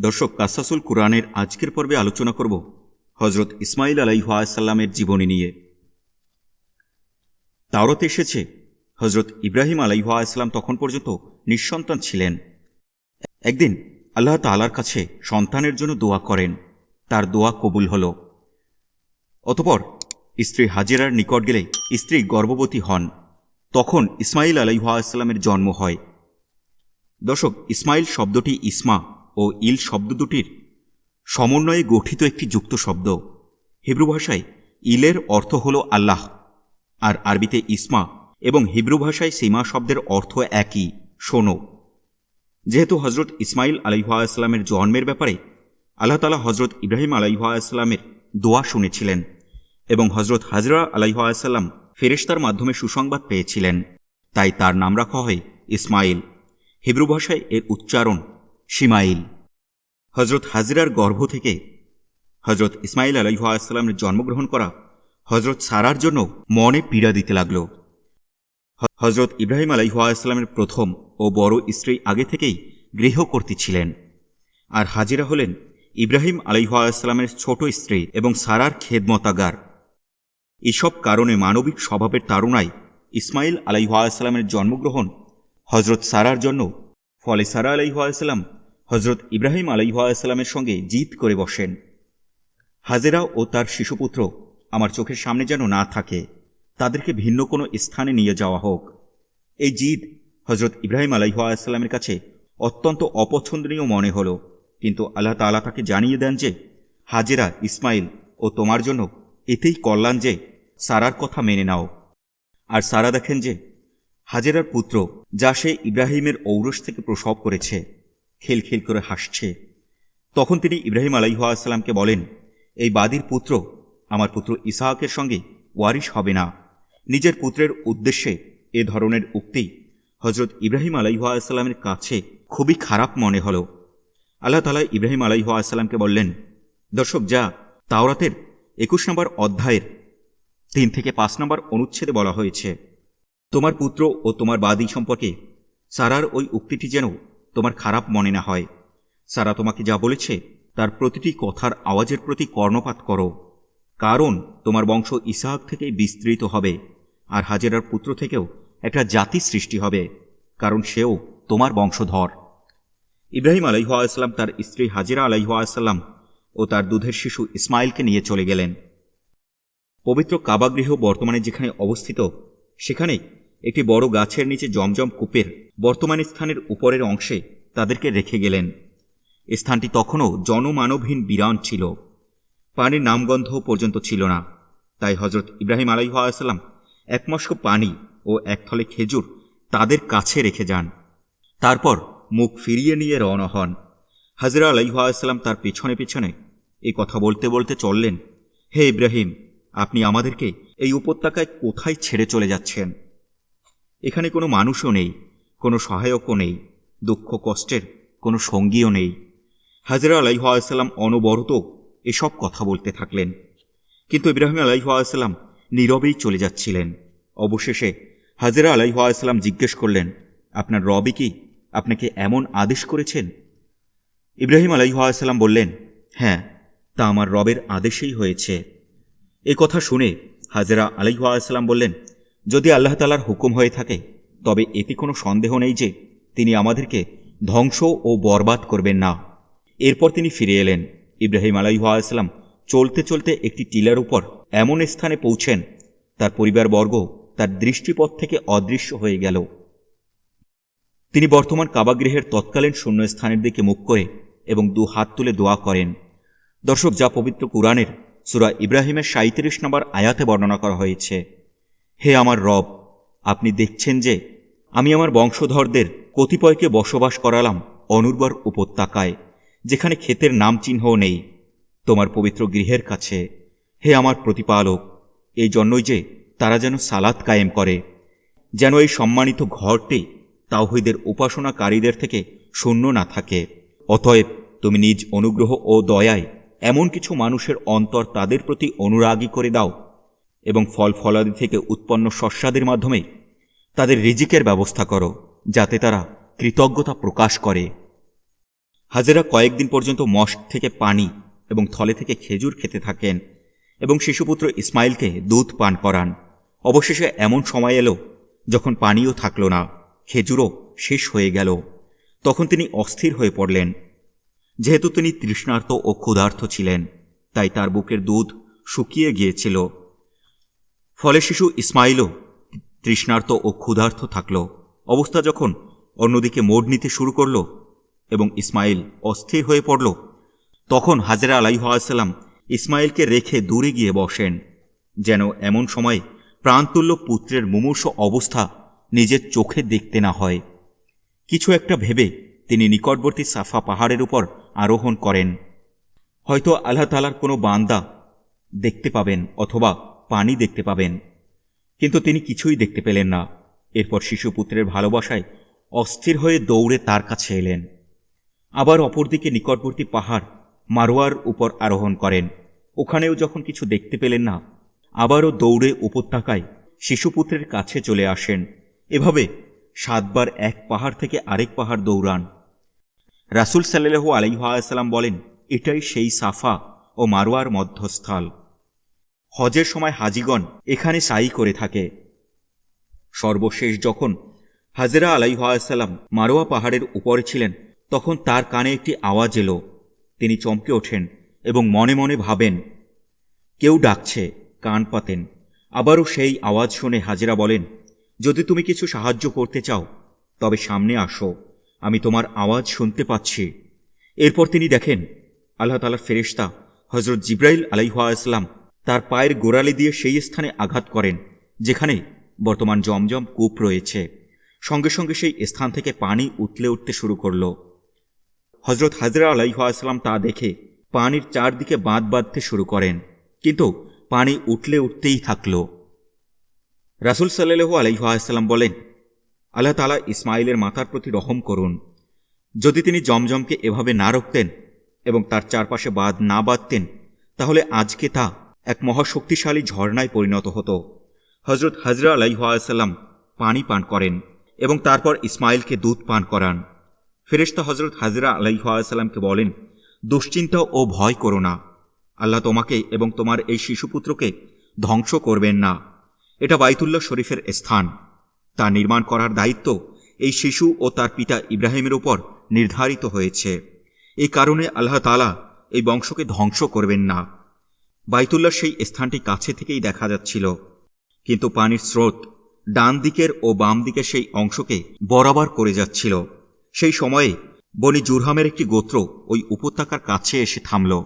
দর্শক, কাসাসুল কোরআনের আজকের পর্বে আলোচনা করব হজরত ইসমাইল আলাইহাসাল্লামের জীবনী নিয়ে। তাওরতে এসেছে হজরত ইব্রাহিম আলাইহাসাল্লাম তখন পর্যন্ত নিঃসন্তান ছিলেন। একদিন আল্লাহ তালার কাছে সন্তানের জন্য দোয়া করেন, তার দোয়া কবুল হল। অতপর স্ত্রী হাজেরার নিকট গেলে স্ত্রী গর্ভবতী হন, তখন ইসমাইল আলাইহাসাল্লামের জন্ম হয়। দর্শক ইসমাইল শব্দটি ইসমা ও ইল শব্দ দুটির সমন্বয়ে গঠিত একটি যুক্ত শব্দ। হিব্রু ভাষায় ইলের অর্থ হল আল্লাহ, আর আরবিতে ইসমা এবং হিব্রু ভাষায় সীমা শব্দের অর্থ একই, শোনো। যেহেতু হজরত ইসমাইল আলাইহাসাল্লামের জন্মের ব্যাপারে আল্লাহ তালা হজরত ইব্রাহিম আলাইহাসাল্লামের দোয়া শুনেছিলেন এবং হজরত হাজরা আলাইহাসাল্লাম ফেরেশতার মাধ্যমে সুসংবাদ পেয়েছিলেন, তাই তার নাম রাখা হয় ইসমাইল হিব্রু ভাষায় এর উচ্চারণ শিমাইল। হজরত হাজিরার গর্ভ থেকে হজরত ইসমাইল আলাইহাসাল্লামের জন্মগ্রহণ করা হজরত সারার জন্য মনে পীড়া দিতে লাগল। হজরত ইব্রাহিম আলাইহাসাল্লামের প্রথম ও বড় স্ত্রী আগে থেকেই গৃহকর্তী ছিলেন। আর হাজিরা হলেন ইব্রাহিম আলাইহাসাল্লামের ছোট স্ত্রী এবং সারার খেদমতাগার। এসব কারণে মানবিক স্বভাবের তারুণায় ইসমাইল আলাইহাসাল্লামের জন্মগ্রহণ হজরত সারার জন্য ফলে সারা আলাইহাসাল্লাম হজরত ইব্রাহিম আলাইহাসাল্লামের সঙ্গে জিদ করে বসেন। হাজেরা ও তার শিশুপুত্র আমার চোখের সামনে যেন না থাকে, তাদেরকে ভিন্ন কোনো স্থানে নিয়ে যাওয়া হোক। এই জিদ হজরত ইব্রাহিম আলাইহাসাল্লামের কাছে অত্যন্ত অপছন্দনীয় মনে হল, কিন্তু আল্লাহ তালা তাকে জানিয়ে দেন যে, হাজেরা, ইসমাইল ও তোমার জন্য এতেই কল্যাণ যে, সারার কথা মেনে নাও। আর সারা দেখেন যে, হাজেরার পুত্র যা সে ইব্রাহিমের ঔরস থেকে প্রসব করেছে খেলখেল করে হাসছে। তখন তিনি ইব্রাহিম আলাইহাসাল্লামকে বলেন, এই বাদীর পুত্র আমার পুত্র ইসাহাকের সঙ্গে ওয়ারিশ হবে না। নিজের পুত্রের উদ্দেশ্যে এ ধরনের উক্তি হজরত ইব্রাহিম আলাইহাসাল্লামের কাছে খুবই খারাপ মনে হল। আল্লাহ তালা ইব্রাহিম আলাইহাসাল্লামকে বললেন, দর্শক, যা তাওরাতের একুশ নম্বর অধ্যায়ের তিন থেকে পাঁচ নম্বর অনুচ্ছেদে বলা হয়েছে, তোমার পুত্র ও তোমার বাদী সম্পর্কে সারার ওই উক্তিটি যেন তোমার খারাপ মনে না হয়। সারা তোমাকে যা বলেছে, তার প্রতিটি কথার আওয়াজের প্রতি কর্ণপাত করো। কারণ তোমার বংশ ইসাহাক থেকেই বিস্তৃত হবে, আর হাজেরার পুত্র থেকেও একটা জাতি সৃষ্টি হবে, কারণ সেও তোমার বংশধর। ইব্রাহিম আলাইহাসাল্লাম তার স্ত্রী হাজিরা আলাইহাসাল্লাম ও তার দুধের শিশু ইসমাইলকে নিয়ে চলে গেলেন। পবিত্র কাবাগৃহ বর্তমানে যেখানে অবস্থিত সেখানে একটি বড় গাছের নিচে জমজম কূপের বর্তমান স্থানের উপরের অংশে তাদেরকে রেখে গেলেন। স্থানটি তখনও জনমানবহীন বিরান ছিল। পানির নামগন্ধ পর্যন্ত ছিল না। তাই হজরত ইব্রাহিম আলাইহাসাল্লাম এক মস্ক পানি ও এক থলে খেজুর তাদের কাছে রেখে যান। তারপর মুখ ফিরিয়ে নিয়ে রওনা হন। হাজরা আলাইহাসাল্লাম তার পেছনে পেছনে এই কথা বলতে বলতে চললেন, হে ইব্রাহিম, আপনি আমাদেরকে এই উপত্যকায় কোথায় ছেড়ে চলে যাচ্ছেন? এখানে কোনো মানুষও নেই, কোনো সহায়কও নেই, দুঃখ, কষ্টের কোনো সঙ্গীও নেই। হাজরা আলাইহাসাল্লাম অনবরত এসব কথা বলতে থাকলেন। কিন্তু ইব্রাহিম আলাইহাসাল্লাম নীরবেই চলে যাচ্ছিলেন। অবশেষে হাজরা আলাইহাসাল্লাম জিজ্ঞেস করলেন, আপনার রবি কি? আপনাকে এমন আদেশ করেছেন? ইব্রাহিম আলাইহাসাল্লাম বললেন হ্যাঁ তা আমার রবের আদেশেই হয়েছে। এ কথা শুনে হাজরা আলাইহাসাল্লাম বললেন যদি আল্লাহ তালার হুকুম হয়ে থাকে, তবে এতে কোনো সন্দেহ নেই যে তিনি আমাদেরকে ধ্বংস ও বরবাদ করবেন না। এরপর তিনি ফিরে এলেন। ইব্রাহিম আলাইহাসাল্লাম চলতে চলতে একটি টিলার উপর এমন স্থানে পৌঁছেন, তার পরিবারবর্গ তার দৃষ্টিপথ থেকে অদৃশ্য হয়ে গেল। তিনি বর্তমান কাবাগৃহের তৎকালীন শূন্যস্থানের দিকে মুখ করে এবং দু হাত তুলে দোয়া করেন। দর্শক, যা পবিত্র কুরআনের সুরা ইব্রাহিমের সাঁত্রিশ নম্বর আয়াতে বর্ণনা করা হয়েছে। হে আমার রব, আপনি দেখছেন যে আমি আমার বংশধরদের কতিপয়কে বসবাস করালাম অনুর্বর উপত্যকায়, যেখানে ক্ষেতের নাম চিহ্নও নেই। তোমার পবিত্র গৃহের কাছে, হে আমার প্রতিপালক, এই জন্যই যে তারা যেন সালাত কায়েম করে, যেন এই সম্মানিত ঘরটি তাওহিদের উপাসনাকারীদের থেকে শূন্য না থাকে। অতএব তুমি নিজ অনুগ্রহ ও দয়ায় এমন কিছু মানুষের অন্তর তাদের প্রতি অনুরাগী করে দাও এবং ফল ফলাদি থেকে উৎপন্ন শস্যাদের মাধ্যমে তাদের রিজিকের ব্যবস্থা করো, যাতে তারা কৃতজ্ঞতা প্রকাশ করে। হাজেরা কয়েকদিন পর্যন্ত মস্ক থেকে পানি এবং থলে থেকে খেজুর খেতে থাকেন এবং শিশুপুত্র ইসমাইলকে দুধ পান করান। অবশেষে এমন সময় এলো যখন পানিও থাকল না, খেজুরও শেষ হয়ে গেল। তখন তিনি অস্থির হয়ে পড়লেন। যেহেতু তিনি তৃষ্ণার্ত ও ক্ষুধার্ত ছিলেন, তাই তার বুকের দুধ শুকিয়ে গিয়েছিল। ফলে শিশু ইসমাইলও তৃষ্ণার্ত ও ক্ষুধার্ত থাকল। অবস্থা যখন অন্যদিকে মোড় নিতে শুরু করল এবং ইসমাইল অস্থির হয়ে পড়ল, তখন হাজরা আলাইহাসাল্লাম ইসমাইলকে রেখে দূরে গিয়ে বসেন, যেন এমন সময় প্রাণতুল্য পুত্রের মুমূর্ষ অবস্থা নিজের চোখে দেখতে না হয়। কিছু একটা ভেবে তিনি নিকটবর্তী সাফা পাহাড়ের উপর আরোহণ করেন। হয়তো আল্লাহ তালার কোনো বান্দা দেখতে পাবেন অথবা পানি দেখতে পাবেন। কিন্তু তিনি কিছুই দেখতে পেলেন না। এরপর শিশুপুত্রের ভালোবাসায় অস্থির হয়ে দৌড়ে তার কাছে এলেন। আবার অপরদিকে নিকটবর্তী পাহাড়, মারোয়ার উপর আরোহণ করেন। ওখানেও যখন কিছু দেখতে পেলেন না, আবারও দৌড়ে উপত্যকায় শিশুপুত্রের কাছে চলে আসেন। এভাবে সাতবার এক পাহাড় থেকে আরেক পাহাড় দৌড়ান। রাসুল সাল্লাহু আলাইহাসাল্লাম বলেন, এটাই সেই সাফা ও মারোয়ার মধ্যস্থল। হজের সময় হাজিগণ এখানে সাই করে থাকে। সর্বশেষ যখন হাজরা আলাইহাসাল্লাম মারোয়া পাহাড়ের উপরে ছিলেন, তখন তার কানে একটি আওয়াজ এলো। তিনি চমকে ওঠেন এবং মনে মনে ভাবেন, কেউ ডাকছে, কান পাতেন। আবারও সেই আওয়াজ শুনে হাজেরা বলেন, যদি তুমি কিছু সাহায্য করতে চাও, তবে সামনে আসো। আমি তোমার আওয়াজ শুনতে পাচ্ছি। এরপর তিনি দেখেন, আল্লাহ তালার ফেরেশতা হজরত জিব্রাইল আলাইহাসাল্লাম তার পায়ের গোড়ালি দিয়ে সেই স্থানে আঘাত করেন, যেখানে বর্তমান জমজম কূপ রয়েছে। সঙ্গে সঙ্গে সেই স্থান থেকে পানি উতলে উঠতে শুরু করল। হজরত হাজরা আলাইহাসাল্লাম তা দেখে পানির চারদিকে বাঁধ বাঁধতে শুরু করেন, কিন্তু পানি উঠলে উঠতেই থাকল। রাসুল সাল্লু আলাইহাসাল্লাম বলেন, আল্লাহ তালা ইসমাইলের মাথার প্রতি রহম করুন। যদি তিনি জমজমকে এভাবে না রুখতেন এবং তার চারপাশে বাঁধ না বাঁধতেন, তাহলে আজকে তা এক মহাশক্তিশালী ঝর্ণায় পরিণত হতো। হজরত হাজরা আলাইহাসাল্লাম পানি পান করেন এবং তারপর ইসমাইলকে দুধ পান করান। ফেরেশতা হজরত হাজরা আলাইহাসাল্লামকে বলেন, দুশ্চিন্তা ও ভয় করো না। আল্লাহ তোমাকে এবং তোমার এই শিশুপুত্রকে ধ্বংস করবেন না। এটা বাইতুল্লাহ শরীফের স্থান। তা নির্মাণ করার দায়িত্ব এই শিশু ও তার পিতা ইব্রাহিমের উপর নির্ধারিত হয়েছে। এই কারণে আল্লাহ তালা এই বংশকে ধ্বংস করবেন না। বাইতুল্লাহ সেই স্থানটি কাছে থেকেই দেখা যাচ্ছিল। কিন্তু পানির স্রোত ডান দিকের ও বাম দিকের সেই অংশকে বরাবর করে যাচ্ছিল। সেই সময়ে বনি জুরহামের একটি গোত্র ওই উপত্যকার কাছে এসে থামল।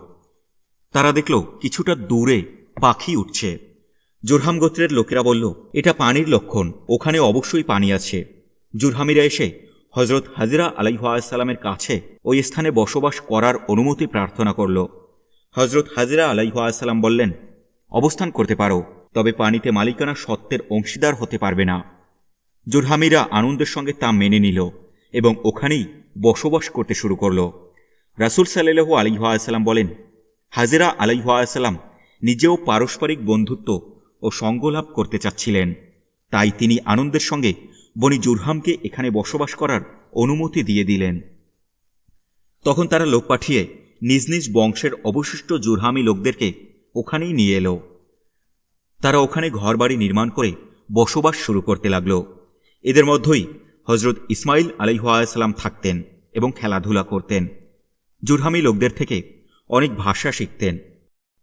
তারা দেখল, কিছুটা দূরে পাখি উঠছে। জুরহাম গোত্রের লোকেরা বলল, এটা পানির লক্ষণ, ওখানে অবশ্যই পানি আছে। জুরহামিরা এসে হজরত হাজিরা আলাইহাসাল্লামের কাছে ওই স্থানে বসবাস করার অনুমতি প্রার্থনা করল। হজরত হাজিরা আলাইহাসাল্লাম বললেন, অবস্থান করতে পারো, তবে পানিতে মালিকানা সত্ত্বের অংশীদার হতে পারবে না। জুরহামিরা আনন্দের সঙ্গে তা মেনে নিল এবং ওখানেই বসবাস করতে শুরু করল। রাসুল সাল্লু আলিহাসাল্লাম বলেন, হাজিরা আলাইহাসাল্লাম নিজেও পারস্পরিক বন্ধুত্ব ও সঙ্গলাভ করতে চাচ্ছিলেন। তাই তিনি আনন্দের সঙ্গে বনি জুরহামকে এখানে বসবাস করার অনুমতি দিয়ে দিলেন। তখন তারা লোক পাঠিয়ে নিজ নিজ বংশের অবশিষ্ট জুরহামি লোকদেরকে ওখানেই নিয়ে এলো। তারা ওখানে ঘরবাড়ি নির্মাণ করে বসবাস শুরু করতে লাগল। এদের মধ্যেই হজরত ইসমাইল আলিহাসাল্লাম থাকতেন এবং খেলাধুলা করতেন। জুরহামি লোকদের থেকে অনেক ভাষা শিখতেন।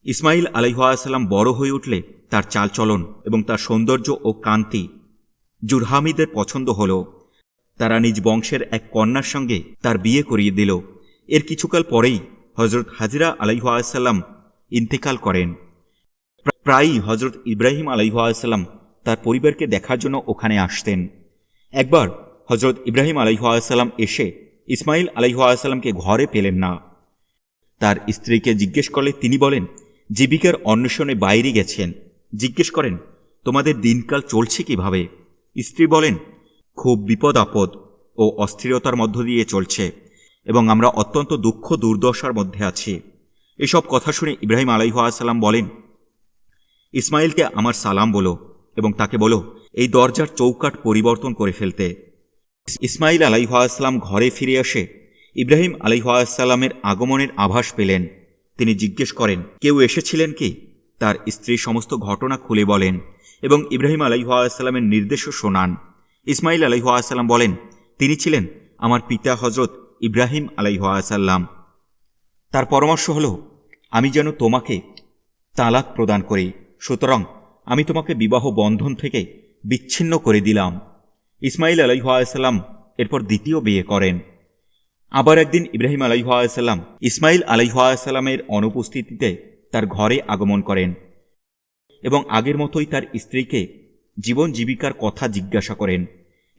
ইসমাইল আলিহাসাল্লাম বড় হয়ে উঠলে তার চালচলন এবং তার সৌন্দর্য ও কান্তি জুরহামিদের পছন্দ হল। তারা নিজ বংশের এক কন্যার সঙ্গে তার বিয়ে করিয়ে দিল। এর কিছুকাল পরেই হজরত হাজিরা আলাইহাসাল্লাম ইন্তেকাল করেন। প্রায়ই হজরত ইব্রাহিম আলাইহাসাল্লাম তার পরিবারকে দেখার জন্য ওখানে আসতেন। একবার হজরত ইব্রাহিম আলাইহাসাল্লাম এসে ইসমাইল আলাইহাসাল্লামকে ঘরে পেলেন না। তার স্ত্রীকে জিজ্ঞেস করলে তিনি বলেন, জীবিকার অন্বেষণে বাইরে গেছেন। জিজ্ঞেস করেন, তোমাদের দিনকাল চলছে কীভাবে? স্ত্রী বলেন, খুব বিপদ আপদ ও অস্থিরতার মধ্য দিয়ে চলছে। এবং আমরা অত্যন্ত দুঃখ দুর্দশার মধ্যে আছি। এসব কথা শুনে ইব্রাহিম আলাইহাসাল্লাম বলেন ইসমাইলকে আমার সালাম বলো এবং তাকে বলো, এই দরজার চৌকাট পরিবর্তন করে ফেলতে। ইসমাইল আলাইহাসাল্লাম ঘরে ফিরে আসে ইব্রাহিম আলাইহাসাল্লামের আগমনের আভাস পেলেন। তিনি জিজ্ঞেস করেন, কেউ এসেছিলেন কি? তার স্ত্রী সমস্ত ঘটনা খুলে বলেন এবং ইব্রাহিম আলাইহাসাল্লামের নির্দেশও শোনান। ইসমাইল আলাইহাসাল্লাম বলেন, তিনি ছিলেন আমার পিতা হজরত ইব্রাহিম আলাইহাসাল্লাম তার পরামর্শ হল, আমি যেন তোমাকে তালাক প্রদান করি, সুতরাং আমি তোমাকে বিবাহ বন্ধন থেকে বিচ্ছিন্ন করে দিলাম। ইসমাইল আলাইহাসাল্লাম এরপর দ্বিতীয় বিয়ে করেন। আবার একদিন ইব্রাহিম আলাইহাসাল্লাম ইসমাইল আলাইহাসাল্লামের অনুপস্থিতিতে তার ঘরে আগমন করেন এবং আগের মতোই তার স্ত্রীকে জীবন জীবিকার কথা জিজ্ঞাসা করেন।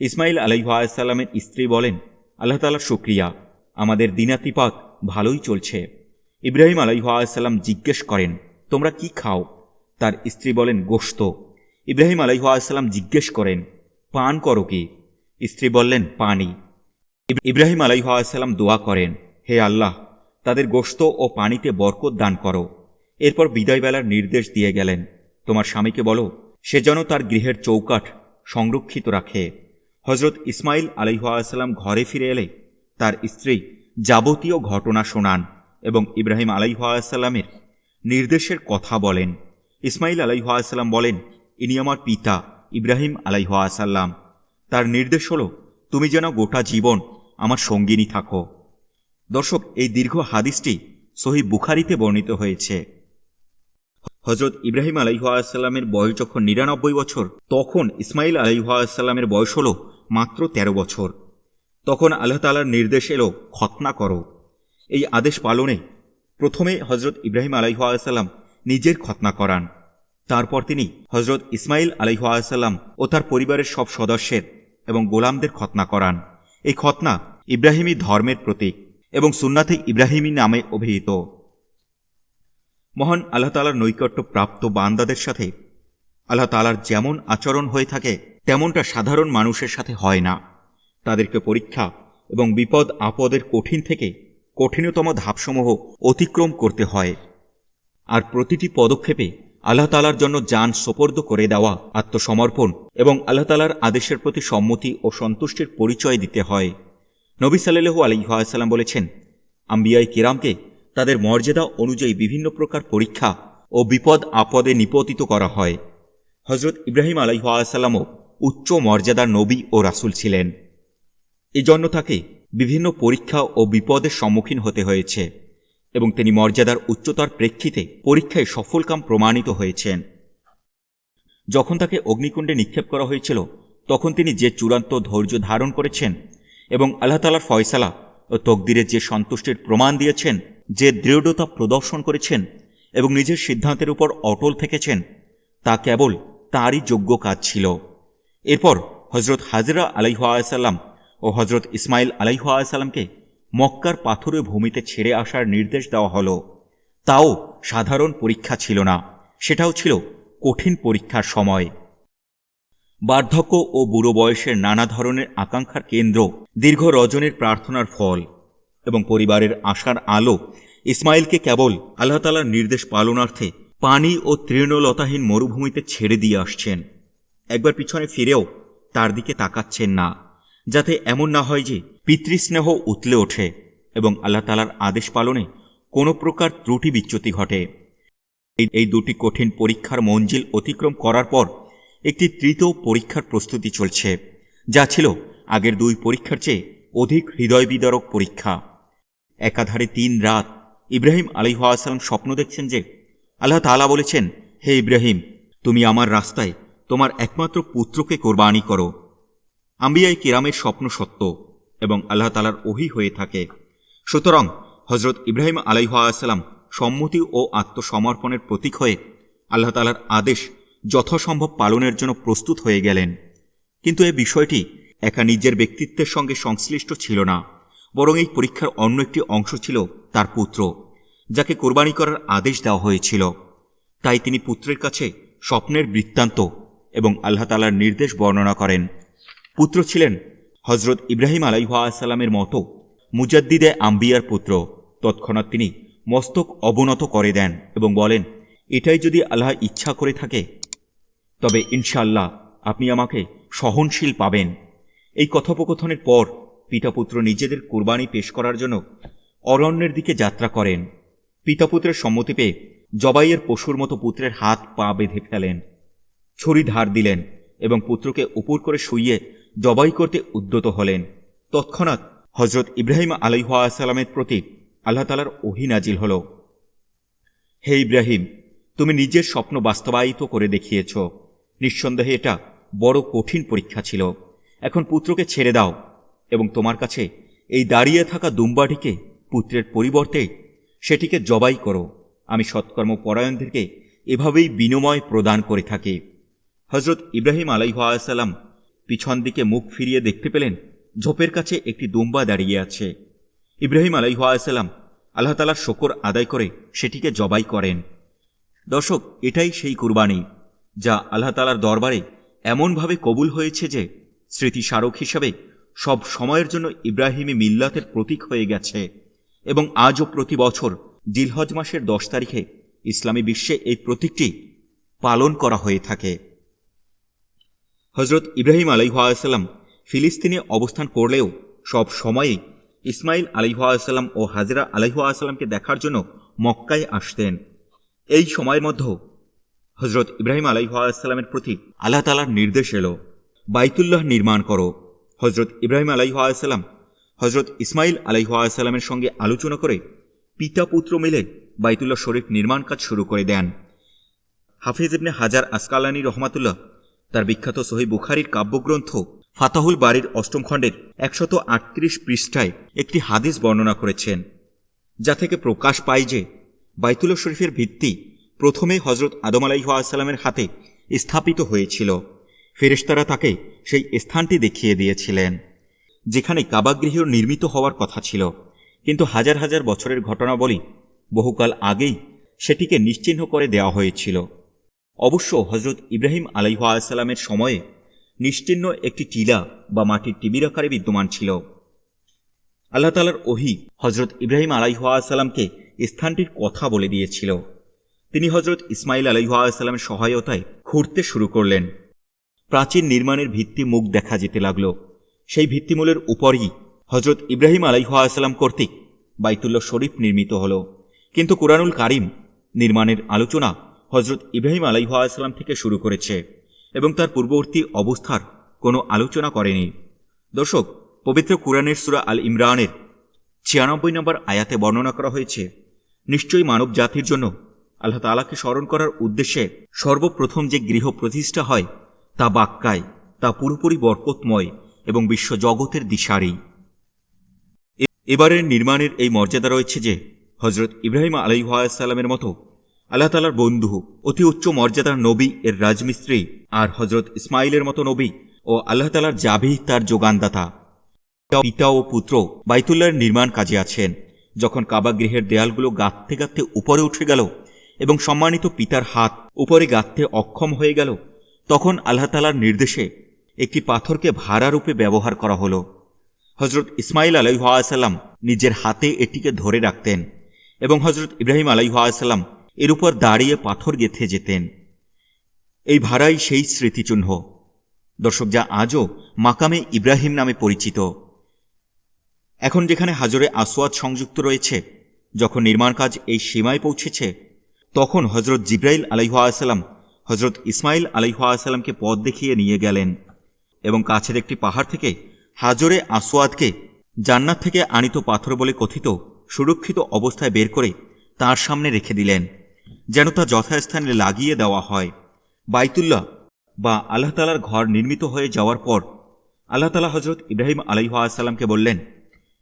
ইসমাইল আলাইহাসাল্লামের স্ত্রী বলেন আল্লাহ তালা শুক্রিয়া। আমাদের দিনাতিপাত ভালোই চলছে। ইব্রাহিম আলাইহাসাল্লাম জিজ্ঞেস করেন, তোমরা কি খাও? তার স্ত্রী বলেন, গোশত। ইব্রাহিম আলাইহাসাল্লাম জিজ্ঞেস করেন, পান করো কি? স্ত্রী বললেন, পানি। ইব- ইব্রাহিম আলাইহাসাল্লাম দোয়া করেন, হে আল্লাহ, তাদের গোশত ও পানিতে বরকত দান করো। এরপর বিদায়বেলার নির্দেশ দিয়ে গেলেন। তোমার স্বামীকে বলো, সে যেন তার গৃহের চৌকাঠ সংরক্ষিত রাখে। হজরত ইসমাইল আলাইহাসাল্লাম ঘরে ফিরে এলে তার স্ত্রী যাবতীয় ঘটনা শোনান এবং ইব্রাহিম আলাইহাসাল্লামের নির্দেশের কথা বলেন। ইসমাইল আলাইহাসাল্লাম বলেন, ইনি আমার পিতা, ইব্রাহিম আলাইহাসাল্লাম তার নির্দেশ হল, তুমি যেন গোটা জীবন আমার সঙ্গিনী থাকো। দর্শক, এই দীর্ঘ হাদিসটি সহি বুখারিতে বর্ণিত হয়েছে। হজরত ইব্রাহিম আলাইহাসাল্লামের বয়স যখন নিরানব্বই বছর, তখন ইসমাইল আলাইহাসাল্লামের বয়স হল মাত্র ১৩ বছর। তখন আল্লাহ তালার নির্দেশ এলো খতনা করো। এই আদেশ পালনে প্রথমে হজরত ইব্রাহিম আলাইহাসাল্লাম নিজের খতনা করান। তারপর তিনি হজরত ইসমাইল আলাইহাসাল্লাম ও তার পরিবারের সব সদস্যের এবং গোলামদের খতনা করান। এই খতনা ইব্রাহিমী ধর্মের প্রতীক এবং সুন্নাতে ইব্রাহিমী নামে অভিহিত। মহান আল্লাহ তালার নৈকট্য প্রাপ্ত বান্দাদের সাথে আল্লাহ তালার যেমন আচরণ হয়ে থাকে, তেমনটা সাধারণ মানুষের সাথে হয় না। তাদেরকে পরীক্ষা এবং বিপদ আপদের কঠিন থেকে কঠিনতম ধাপসমূহ অতিক্রম করতে হয়। আর প্রতিটি পদক্ষেপে আল্লাহ তালার জন্য যান সোপর্দ করে দেওয়া, আত্মসমর্পণ এবং আল্লাহ তালার আদেশের প্রতি সম্মতি ও সন্তুষ্টির পরিচয় দিতে হয়। নবী সাল্লু আলহাসাল্লাম বলেছেন আম্বিয়াই কিরামকে তাদের মর্যাদা অনুযায়ী বিভিন্ন প্রকার পরীক্ষা ও বিপদ আপদে নিপতিত করা হয়। হজরত ইব্রাহিম আলাইহাসাল্লামও উচ্চ মর্যাদার নবী ও রাসুল ছিলেন। এজন্য তাকে বিভিন্ন পরীক্ষা ও বিপদের সম্মুখীন হতে হয়েছে এবং তিনি মর্যাদার উচ্চতার প্রেক্ষিতে পরীক্ষায় সফলকাম প্রমাণিত হয়েছেন। যখন তাকে অগ্নিকুণ্ডে নিক্ষেপ করা হয়েছিল, তখন তিনি যে চূড়ান্ত ধৈর্য ধারণ করেছেন এবং আল্লাহ তালার ফয়সালা ও তকদিরের যে সন্তুষ্টির প্রমাণ দিয়েছেন যে দৃঢ়তা প্রদর্শন করেছেন এবং নিজের সিদ্ধান্তের উপর অটল থেকেছেন, তা কেবল তারই যোগ্য কাজ ছিল। এরপর হজরত হাজরা আলাইহাসাল্লাম ও হজরত ইসমাইল আলাইহাসাল্লামকে মক্কার পাথুরে ভূমিতে ছেড়ে আসার নির্দেশ দেওয়া হলো। তাও সাধারণ পরীক্ষা ছিল না, সেটাও ছিল কঠিন পরীক্ষার সময়। বার্ধক্য ও বুড়ো বয়সের নানা ধরনের আকাঙ্ক্ষার কেন্দ্র দীর্ঘ রজনের প্রার্থনার ফল। এবং পরিবারের আশার আলো ইসমাইলকে কেবল আল্লাহ তালার নির্দেশ পালনার্থে পানি ও তৃণলতাহীন মরুভূমিতে ছেড়ে দিয়ে আসছেন। একবার পিছনে ফিরেও তার দিকে তাকাচ্ছেন না, যাতে এমন না হয় যে পিতৃস্নেহ উতলে ওঠে এবং আল্লাহ তালার আদেশ পালনে কোনো প্রকার ত্রুটি বিচ্যুতি ঘটে। এই- এই দুটি কঠিন পরীক্ষার মঞ্জিল অতিক্রম করার পর একটি তৃতীয় পরীক্ষার প্রস্তুতি চলছে, যা ছিল আগের দুই পরীক্ষার চেয়ে অধিক হৃদয় বিদারক পরীক্ষা। একাধারে তিন রাত ইব্রাহিম আলিহাসাল্লাম স্বপ্ন দেখছেন যে আল্লাহ তাআলা বলেছেন, হে ইব্রাহিম, তুমি আমার রাস্তায় তোমার একমাত্র পুত্রকে কোরবানি করো। আম্বিয়াই কিরামের স্বপ্ন সত্য এবং আল্লাহ তালার ওহি হয়ে থাকে। সুতরাং হজরত ইব্রাহিম আলাইহাসাল্লাম সম্মতি ও আত্মসমর্পণের প্রতীক হয়ে আল্লাহ তালার আদেশ যথাসম্ভব পালনের জন্য প্রস্তুত হয়ে গেলেন। কিন্তু এ বিষয়টি একা নিজের ব্যক্তিত্বের সঙ্গে সংশ্লিষ্ট ছিল না। বরং এই পরীক্ষার অন্য একটি অংশ ছিল তার পুত্র, যাকে কোরবানি করার আদেশ দেওয়া হয়েছিল। তাই তিনি পুত্রের কাছে স্বপ্নের বৃত্তান্ত এবং আল্লাহ তালার নির্দেশ বর্ণনা করেন। পুত্র ছিলেন হজরত ইব্রাহিম আলাইহাসাল্লামের মতো মুজাদ্দিদে আম্বিয়ার পুত্র। তৎক্ষণাৎ তিনি মস্তক অবনত করে দেন এবং বলেন, এটাই যদি আল্লাহ ইচ্ছা করে থাকে, তবে ইনশাল্লাহ আপনি আমাকে সহনশীল পাবেন। এই কথোপকথনের পর পিতাপুত্র নিজেদের কুরবানি পেশ করার জন্য অরণ্যের দিকে যাত্রা করেন। পিতাপুত্রের সম্মতি পেয়ে জবাইয়ের পশুর মতো পুত্রের হাত পা বেঁধে ফেলেন, ছুরি ধার দিলেন এবং পুত্রকে উপর করে শুইয়ে জবাই করতে উদ্যত হলেন। তৎক্ষণাৎ হজরত ইব্রাহিম আলাইহাসালামের প্রতি আল্লাহ তালার অহিনাজিল হল। হে ইব্রাহিম, তুমি নিজের স্বপ্ন বাস্তবায়িত করে দেখিয়েছ। নিঃসন্দেহে এটা বড় কঠিন পরীক্ষা ছিল। এখন পুত্রকে ছেড়ে দাও। এবং তোমার কাছে এই দাঁড়িয়ে থাকা দুম্বাটিকে পুত্রের পরিবর্তে সেটিকে জবাই করো। আমি সৎকর্ম পরায়ণদেরকে এভাবেই বিনিময় প্রদান করে থাকি। হজরত ইব্রাহিম আলাইহাসাল্লাম পিছন দিকে মুখ ফিরিয়ে দেখতে পেলেন ঝোপের কাছে একটি দুম্বা দাঁড়িয়ে আছে। ইব্রাহিম আলাইহাসাল্লাম আল্লাহ তালার শকর আদায় করে সেটিকে জবাই করেন। দর্শক, এটাই সেই কুরবানি, যা আল্লাহ তালার দরবারে এমনভাবে কবুল হয়েছে যে স্মৃতি স্মারক হিসাবে সব সময়ের জন্য ইব্রাহিমী মিল্লাতের প্রতীক হয়ে গেছে এবং আজও প্রতি বছর জিলহজ মাসের দশ তারিখে ইসলামী বিশ্বে এই প্রতীকটি পালন করা হয়ে থাকে। হজরত ইব্রাহিম আলাইহাসাল্লাম ফিলিস্তিনে অবস্থান করলেও সব সময়েই ইসমাইল আলাইহাসাল্লাম ও হাজরা আলাইহাসাল্লামকে দেখার জন্য মক্কায় আসতেন। এই সময়ের মধ্যে হজরত ইব্রাহিম আলাইহাসাল্লামের প্রতি আল্লাহ তালার নির্দেশ এলো, বাইতুল্লাহ নির্মাণ করো। হজরত ইব্রাহিম আলাইহাসাল্লাম হজরত ইসমাইল আলাইহাসাল্লামের সঙ্গে আলোচনা করে পিতা পুত্র মিলে বাইতুল্লাহ শরীফ নির্মাণ কাজ শুরু করে দেন। হাফিজ ইবনে হাজার আসকালানী রহমাতুল্লাহ তার বিখ্যাত সহি বুখারির কাব্যগ্রন্থ ফাতাহুল বাড়ির অষ্টম খণ্ডের একশত আটত্রিশ পৃষ্ঠায় একটি হাদিস বর্ণনা করেছেন, যা থেকে প্রকাশ পায় যে বাইতুল্লাহ শরীফের ভিত্তি প্রথমে হজরত আদম আলাইহাসাল্লামের হাতে স্থাপিত হয়েছিল। ফেরেশতারা তাকে সেই স্থানটি দেখিয়ে দিয়েছিলেন, যেখানে কাবাগৃহ নির্মিত হওয়ার কথা ছিল। কিন্তু হাজার হাজার বছরের ঘটনাবলী বহুকাল আগেই সেটিকে নিশ্চিহ্ন করে দেওয়া হয়েছিল। অবশ্য হজরত ইব্রাহিম আলাইহাসাল্লামের সময়ে নিশ্চিহ্ন একটি টিলা বা মাটির টিবির আকারে বিদ্যমান ছিল। আল্লাহ তালার ওহি হজরত ইব্রাহিম আলাইহাসাল্লামকে স্থানটির কথা বলে দিয়েছিল। তিনি হজরত ইসমাইল আলাইহাসাল্লামের সহায়তায় ঘুরতে শুরু করলেন। প্রাচীন নির্মাণের ভিত্তি মুখ দেখা যেতে লাগল। সেই ভিত্তিমূলের উপরই হজরত ইব্রাহিম আলাইহাসাল্লাম কর্তৃক বাইতুল্লাহ শরীফ নির্মিত হল। কিন্তু কুরআনুল কারিম নির্মাণের আলোচনা হজরত ইব্রাহিম আলাইহাসাল্লাম থেকে শুরু করেছে এবং তার পূর্ববর্তী অবস্থার কোনো আলোচনা করেনি। দর্শক, পবিত্র কুরআনের সুরা আল ইমরানের ছিয়ানব্বই নম্বর আয়াতে বর্ণনা করা হয়েছে, নিশ্চয়ই মানব জাতির জন্য আল্লাহ তালাকে স্মরণ করার উদ্দেশ্যে সর্বপ্রথম যে গৃহ প্রতিষ্ঠা হয় তা বাক্কায়, তা পুরোপুরি বরকতময় এবং বিশ্ব জগতের দিশারি এবারের নির্মাণের এই মর্যাদা রয়েছে যে হজরত ইব্রাহিম আলাইহাসাল্লামের মতো আল্লাহ তালার বন্ধু, অতি উচ্চ মর্যাদার নবী এর রাজমিস্ত্রি আর হজরত ইসমাইলের মতো নবী ও আল্লাহ তালার জাভি তার যোগানদাতা। পিতা ও পুত্র বাইতুল্লাহর নির্মাণ কাজে আছেন, যখন কাবাগৃহের দেয়ালগুলো গাঁথতে গাঁথতে উপরে উঠে গেল এবং সম্মানিত পিতার হাত উপরে গাঁথতে অক্ষম হয়ে গেল তখন আল্লাহ তালার নির্দেশে একটি পাথরকে ভাড়া রূপে ব্যবহার করা হলো। হজরত ইসমাইল আলাইহাসাল্লাম নিজের হাতে এটিকে ধরে রাখতেন এবং হজরত ইব্রাহিম আলাইহাসাল্লাম এর উপর দাঁড়িয়ে পাথর গেথে যেতেন। এই ভাড়াই সেই স্মৃতিচিহ্ন। দর্শক, যা আজও মাকামে ইব্রাহিম নামে পরিচিত। এখন যেখানে হাজরে আসওয়াদ সংযুক্ত রয়েছে, যখন নির্মাণ কাজ এই সীমায় পৌঁছেছে, তখন হজরত জিব্রাইল আলাইহাসাল্লাম হজরত ইসমাইল আলাইহাসাল্লামকে পথ দেখিয়ে নিয়ে গেলেন এবং কাছের একটি পাহাড় থেকে হাজরে আসওয়াদকে জান্নাত থেকে আনিত পাথর বলে কথিত সুরক্ষিত অবস্থায় বের করে তার সামনে রেখে দিলেন, যেন তা যথাস্থানে লাগিয়ে দেওয়া হয়। বাইতুল্লাহ বা আল্লাহ তালার ঘর নির্মিত হয়ে যাওয়ার পর আল্লাহ তালা হজরত ইব্রাহিম আলাইহাসাল্লামকে বললেন,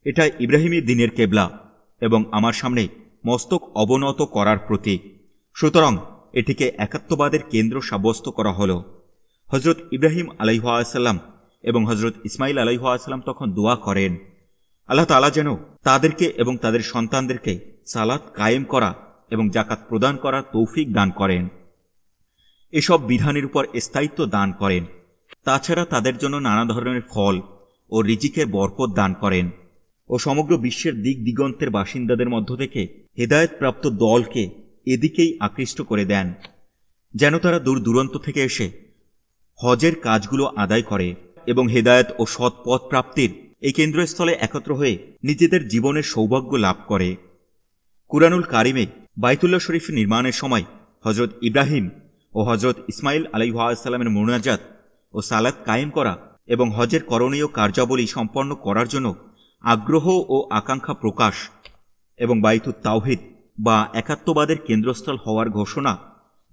এটা ইব্রাহিমের দিনের কেবলা এবং আমার সামনে মস্তক অবনত করার প্রতীক। সুতরাং এটিকে একাত্মবাদের কেন্দ্র সাব্যস্ত করা হল। হজরত ইব্রাহিম আলাইহাসাল্লাম এবং হজরত ইসমাইল আলাইহাসাল্লাম তখন দোয়া করেন, আল্লাহ তালা যেন তাদেরকে এবং তাদের সন্তানদেরকে সালাত কায়েম করা এবং জাকাত প্রদান করার তৌফিক দান করেন। এসব বিধানের উপর স্থায়িত্ব দান করেন। তাছাড়া তাদের জন্য নানা ধরনের ফল ও রিজিকের বরকত দান করেন ও সমগ্র বিশ্বের দিক দিগন্তের বাসিন্দাদের মধ্য থেকে হেদায়তপ্রাপ্ত দলকে এদিকেই আকৃষ্ট করে দেন। যেন তারা দূর দূরান্ত থেকে এসে হজের কাজগুলো আদায় করে এবং হেদায়ত ও সৎ পথ প্রাপ্তির এই কেন্দ্রস্থলে একত্র হয়ে নিজেদের জীবনের সৌভাগ্য লাভ করে। কুরআনুল কারিমে বাইতুল্লাহ শরীফ নির্মাণের সময় হজরত ইব্রাহিম ও হজরত ইসমাইল আলাইহাসাল্লামের মোনাজাত ও সালাত কায়েম করা এবং হজের করণীয় কার্যাবলী সম্পন্ন করার জন্য আগ্রহ ও আকাঙ্ক্ষা প্রকাশ এবং বাইতুত তাওহিদ বা একাত্মবাদের কেন্দ্রস্থল হওয়ার ঘোষণা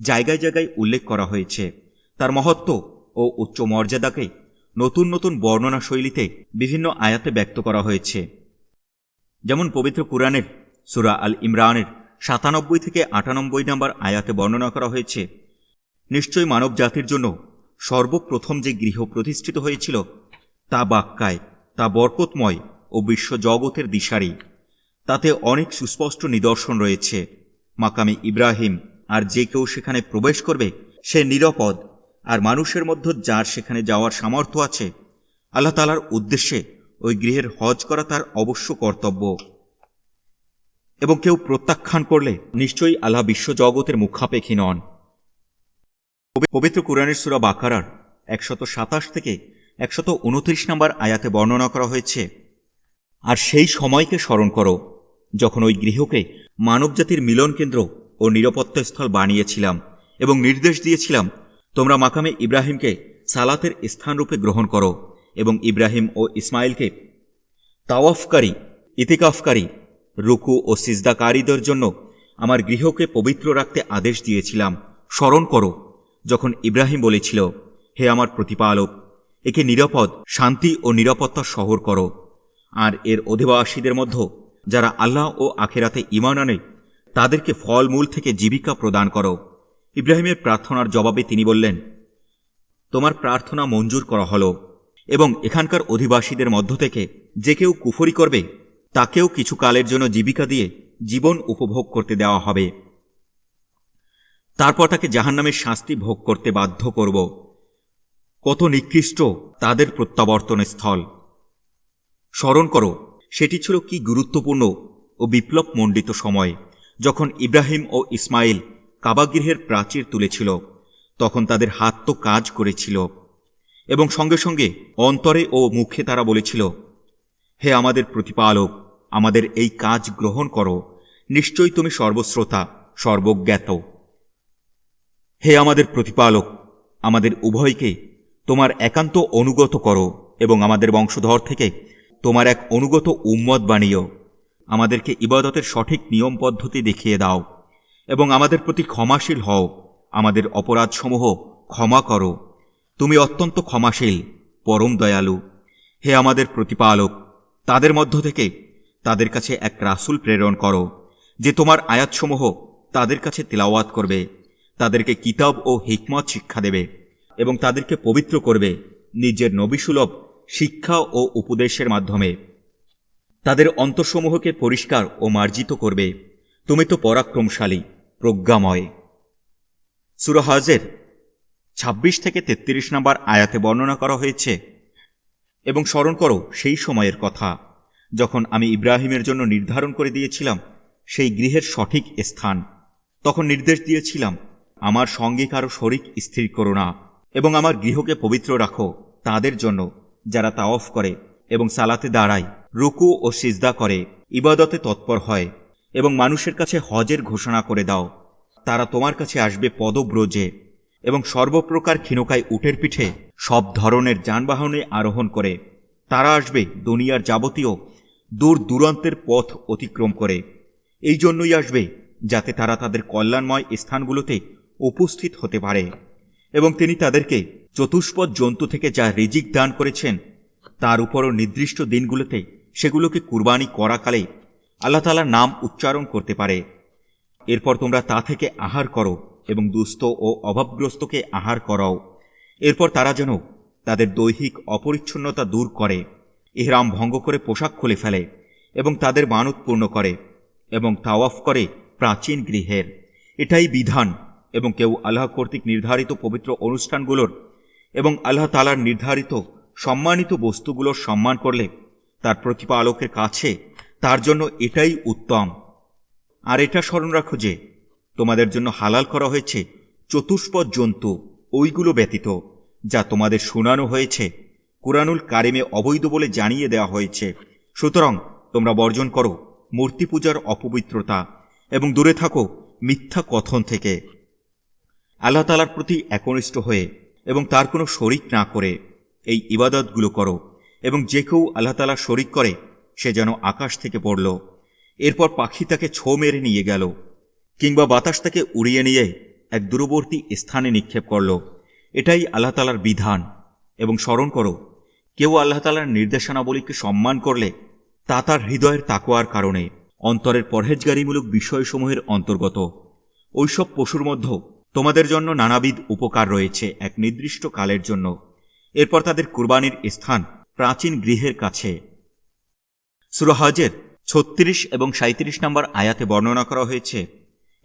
জায়গায় জায়গায় উল্লেখ করা হয়েছে। তার মহত্ব ও উচ্চ মর্যাদাকে নতুন নতুন বর্ণনা শৈলীতে বিভিন্ন আয়াতে ব্যক্ত করা হয়েছে। যেমন পবিত্র কুরআনের সুরা আল ইমরানের সাতানব্বই থেকে আটানব্বই নম্বর আয়াতে বর্ণনা করা হয়েছে নিশ্চয়ই মানব জাতির জন্য সর্বপ্রথম যে গৃহ প্রতিষ্ঠিত হয়েছিল তা বাক্কায়, তা বরকতময় ও বিশ্ব জগতের দিশারি তাতে অনেক সুস্পষ্ট নিদর্শন রয়েছে। মাকামে ইব্রাহিম আর যে কেউ সেখানে প্রবেশ করবে, সে নিরাপদ। আর মানুষের মধ্যে যার সেখানে যাওয়ার সামর্থ্য আছে, আল্লাহ তালার উদ্দেশ্যে ওই গৃহের হজ করা তার অবশ্য কর্তব্য। এবং কেউ প্রত্যাখ্যান করলে নিশ্চয়ই আল্লাহ বিশ্বজগতের মুখাপেক্ষী নন। পবিত্র কুরআনের সুরা বাকারার একশত সাতাশ থেকে একশত উনত্রিশ নম্বর আয়াতে বর্ণনা করা হয়েছে, আর সেই সময়কে স্মরণ করো যখন ওই গৃহকে মানবজাতির মিলন কেন্দ্র ও নিরাপত্তাস্থল বানিয়েছিলাম এবং নির্দেশ দিয়েছিলাম, তোমরা মাকামে ইব্রাহিমকে সালাতের স্থানরূপে গ্রহণ করো এবং ইব্রাহিম ও ইসমাইলকে তাওয়াফকারী, ইতিকাফকারী, রুকু ও সিজদাকারীদের জন্য আমার গৃহকে পবিত্র রাখতে আদেশ দিয়েছিলাম। স্মরণ করো, যখন ইব্রাহিম বলেছিল, হে আমার প্রতিপালক, একে নিরাপদ, শান্তি ও নিরাপত্তার শহর করো। আর এর অধিবাসীদের মধ্য যারা আল্লাহ ও আখেরাতে ইমান আনে, তাদেরকে ফলমূল থেকে জীবিকা প্রদান করো। ইব্রাহিমের প্রার্থনার জবাবে তিনি বললেন, তোমার প্রার্থনা মঞ্জুর করা হলো এবং এখানকার অধিবাসীদের মধ্য থেকে যে কেউ কুফরি করবে, তাকেও কিছু কালের জন্য জীবিকা দিয়ে জীবন উপভোগ করতে দেওয়া হবে। তারপর তাকে জাহান্নামের শাস্তি ভোগ করতে বাধ্য করব। কত নিকৃষ্ট তাদের প্রত্যাবর্তন স্থল স্মরণ করো সেটি ছিল কি গুরুত্বপূর্ণ ও বিপ্লব মণ্ডিত সময়, যখন ইব্রাহিম ও ইসমাইল কাবাগৃহের প্রাচীর তুলেছিল, তখন তাদের হাত তো কাজ করেছিল। এবং সঙ্গে সঙ্গে অন্তরে ও মুখে তারা বলেছিল, হে আমাদের প্রতিপালক, আমাদের এই কাজ গ্রহণ করো, নিশ্চয়ই তুমি সর্বশ্রোতা, সর্বজ্ঞাত। হে আমাদের প্রতিপালক, আমাদের উভয়কে তোমার একান্ত অনুগত করো এবং আমাদের বংশধর থেকে তোমার এক অনুগত উম্মত বানিও। আমাদেরকে ইবাদতের সঠিক নিয়ম পদ্ধতি দেখিয়ে দাও এবং আমাদের প্রতি ক্ষমাশীল হও। আমাদের অপরাধসমূহ ক্ষমা করো। তুমি অত্যন্ত ক্ষমাশীল, পরম দয়ালু। হে আমাদের প্রতিপালক, তাদের মধ্য থেকে তাদের কাছে এক রাসুল প্রেরণ করো, যে তোমার আয়াতসমূহ তাদের কাছে তেলাওয়াত করবে, তাদেরকে কিতাব ও হিকমত শিক্ষা দেবে এবং তাদেরকে পবিত্র করবে নিজের নবিসুলভ শিক্ষা ও উপদেশের মাধ্যমে। তাদের অন্তঃসমূহকে পরিষ্কার ও মার্জিত করবে। তুমি তো পরাক্রমশালী, প্রজ্ঞাময়। সুরহাজের ২৬ থেকে ৩৩ নম্বর আয়াতে বর্ণনা করা হয়েছে। এবং স্মরণ করো সেই সময়ের কথা, যখন আমি ইব্রাহিমের জন্য নির্ধারণ করে দিয়েছিলাম সেই গৃহের সঠিক স্থান। তখন নির্দেশ দিয়েছিলাম, আমার সঙ্গে কারও শরিক স্থির করো না এবং আমার গৃহকে পবিত্র রাখো তাদের জন্য। যারা তাওফ করে এবং সালাতে দাঁড়ায়, রুকু ও সিজদা করে, ইবাদতে তৎপর হয় এবং মানুষের কাছে হজের ঘোষণা করে দাও। তারা তোমার কাছে আসবে পদব্রজে এবং সর্বপ্রকার ক্ষীণকায় উটের পিঠে সব ধরনের যানবাহনে আরোহণ করে। তারা আসবে দুনিয়ার যাবতীয় দূর দূরান্তের পথ অতিক্রম করে। এই জন্যই আসবে যাতে তারা তাদের কল্যাণময় স্থানগুলোতে উপস্থিত হতে পারে এবং তিনি তাদেরকে চতুষ্পদ জন্তু থেকে যা রিজিক দান করেছেন, তার উপরও নির্দিষ্ট দিনগুলোতে সেগুলোকে কুরবানি করাকালে আল্লাহ তালার নাম উচ্চারণ করতে পারে। এরপর তোমরা তা থেকে আহার করো এবং দুস্থ ও অভাবগ্রস্তকে আহার করাও। এরপর তারা যেন তাদের দৈহিক অপরিচ্ছন্নতা দূর করে ইহরাম ভঙ্গ করে পোশাক খুলে ফেলে এবং তাদের মানত পূর্ণ করে এবং তাওয়াফ করে প্রাচীন গৃহের। এটাই বিধান এবং কেউ আল্লাহ কর্তৃক নির্ধারিত পবিত্র অনুষ্ঠানগুলোর এবং আল্লাহ তালার নির্ধারিত, সম্মানিত বস্তুগুলোর সম্মান করলে তার প্রতিপালকের কাছে তার জন্য এটাই উত্তম। আর এটা স্মরণ রাখো যে, তোমাদের জন্য হালাল করা হয়েছে চতুষ্পদ জন্তু, ওইগুলো ব্যতীত, যা তোমাদের শোনানো হয়েছে, কুরআনুল কারিমে অবৈধ বলে জানিয়ে দেওয়া হয়েছে। সুতরাং তোমরা বর্জন করো মূর্তি পূজার অপবিত্রতা এবং দূরে থাকো মিথ্যা কথন থেকে। আল্লাহ তালার প্রতি একনিষ্ঠ হয়ে এবং তার কোনো শরিক না করে, এই ইবাদতগুলো করো, এবং যে কেউ আল্লাহ তালা শরিক করে, সে যেন আকাশ থেকে পড়ল। এরপর পাখি তাকে ছো মেরে নিয়ে গেল, কিংবা বাতাস তাকে উড়িয়ে নিয়ে এক দূরবর্তী স্থানে নিক্ষেপ করল। এটাই আল্লাহ তালার বিধান, এবং স্মরণ করো, কেউ আল্লাহ তালার নির্দেশনাবলীকে সম্মান করলে, তা তার হৃদয়ের তাকোয়ার কারণে, অন্তরের পরহেজগারিমূলক বিষয়সমূহের অন্তর্গত। ওইসব পশুর মধ্যে তোমাদের জন্য নানাবিধ উপকার রয়েছে এক নির্দিষ্ট কালের জন্য। এরপর তাদের কুরবানির স্থান প্রাচীন গৃহের কাছে। সুরহজের ছত্রিশ এবং সাঁত্রিশ নম্বর আয়াতে বর্ণনা করা হয়েছে,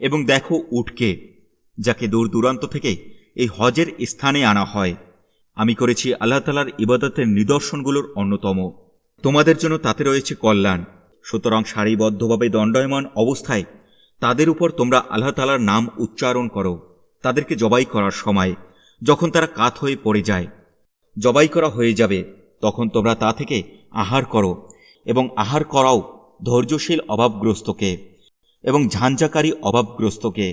এবং দেখো উটকে, যাকে দূর দূরান্ত থেকে এই হজের স্থানে আনা হয়। আমি করেছি আল্লাহ তালার ইবাদতের নিদর্শনগুলোর অন্যতম। তোমাদের জন্য তাতে রয়েছে কল্যাণ। সুতরাং সারিবদ্ধভাবে দণ্ডায়মান অবস্থায় তাদের উপর তোমরা আল্লাহ তালার নাম উচ্চারণ করো। তাদেরকে জবাই করার সময় যখন তারা কাত হয়ে পড়ে যায়, জবাই করা হয়ে যাবে, তখন তোমরা তা থেকে আহার করো এবং আহার করাও ধৈর্যশীল অভাবগ্রস্তকে এবং ঝাঞ্ঝাকারী অভাবগ্রস্তকে।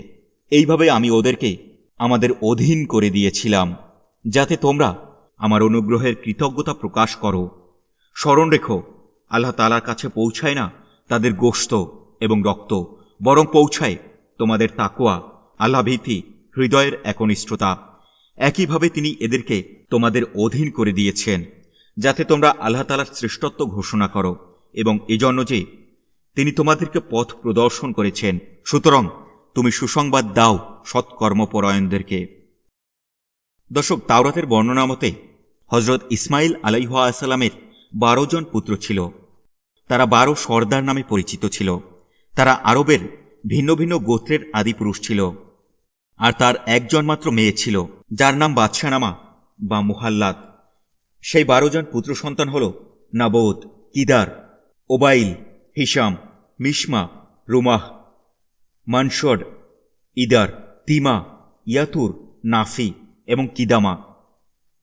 এইভাবে আমি ওদেরকে আমাদের অধীন করে দিয়েছিলাম, যাতে তোমরা আমার অনুগ্রহের কৃতজ্ঞতা প্রকাশ করো। স্মরণ রেখো, আল্লাহ তালার কাছে পৌঁছায় না তাদের গোস্ত এবং রক্ত, বরং পৌঁছায় তোমাদের তাকোয়া আল্লাভীতি হৃদয়ের একনিষ্ঠতা। একইভাবে তিনি এদেরকে তোমাদের অধীন করে দিয়েছেন, যাতে তোমরা আল্লাহ তালার শ্রেষ্ঠত্ব ঘোষণা করো এবং এজন্য যে তিনি তোমাদেরকে পথ প্রদর্শন করেছেন, সুতরাং তুমি সুসংবাদ দাও সৎকর্মপরায়ণদেরকে। দর্শক, তাওরাতের বর্ণনা মতে হজরত ইসমাইল আলাইহাসাল্লামের বারো জন পুত্র ছিল। তারা বারো সর্দার নামে পরিচিত ছিল। তারা আরবের ভিন্ন ভিন্ন গোত্রের আদিপুরুষ ছিল। আর তার একজন মাত্র মেয়ে ছিল, যার নাম বাদশানামা বা মুহাল্লাদ। সেই বারো জন পুত্র সন্তান হল নাবোদ কিদার, ওবাইল হিসাম মিশমা, রুমাহ মানসড ইদার, তিমা, ইয়াতুর, নাফি এবং কিদামা।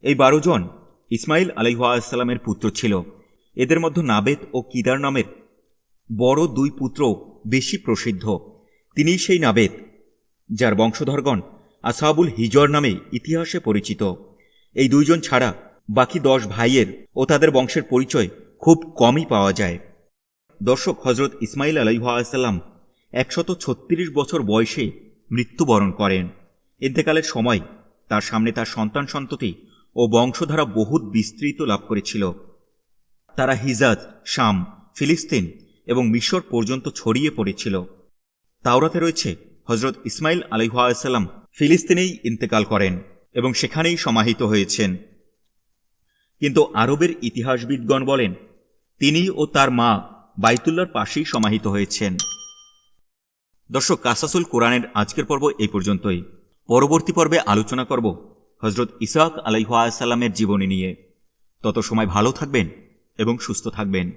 এই বারো জন ইসমাইল আলাইহাসাল্লামের পুত্র ছিল। এদের মধ্যে নাবেদ ও কিদার নামের বড় দুই পুত্র বেশি প্রসিদ্ধ। তিনি সেই নাবেদ যার বংশধরগণ আসাবুল হিজর নামে ইতিহাসে পরিচিত। এই দুইজন ছাড়া বাকি দশ ভাইয়ের ও তাদের বংশের পরিচয় খুব কমই পাওয়া যায়। দর্শক হজরত ইসমাইল আলাইহাসাল্লাম একশত ছত্রিশ বছর বয়সে মৃত্যুবরণ করেন। ইন্তেকালের সময় তার সামনে তার সন্তান সন্ততি ও বংশধারা বহুত বিস্তৃত লাভ করেছিল। তারা হিজাজ, শাম, ফিলিস্তিন এবং মিশর পর্যন্ত ছড়িয়ে পড়েছিল। তাওরাতে রয়েছে হজরত ইসমাইল আলিহাসাল্লাম ফিলিস্তিনেই ইন্তেকাল করেন এবং সেখানেই সমাহিত হয়েছেন। কিন্তু আরবের ইতিহাসবিদগণ বলেন, তিনি ও তার মা বাইতুল্লার পাশেই সমাহিত হয়েছেন। দর্শক, কাসাসুল কোরআনের আজকের পর্ব এই পর্যন্তই। পরবর্তী পর্বে আলোচনা করব হজরত ইসাক আলাইহাসাল্লামের জীবনী নিয়ে। তত সময় ভালো থাকবেন এবং সুস্থ থাকবেন।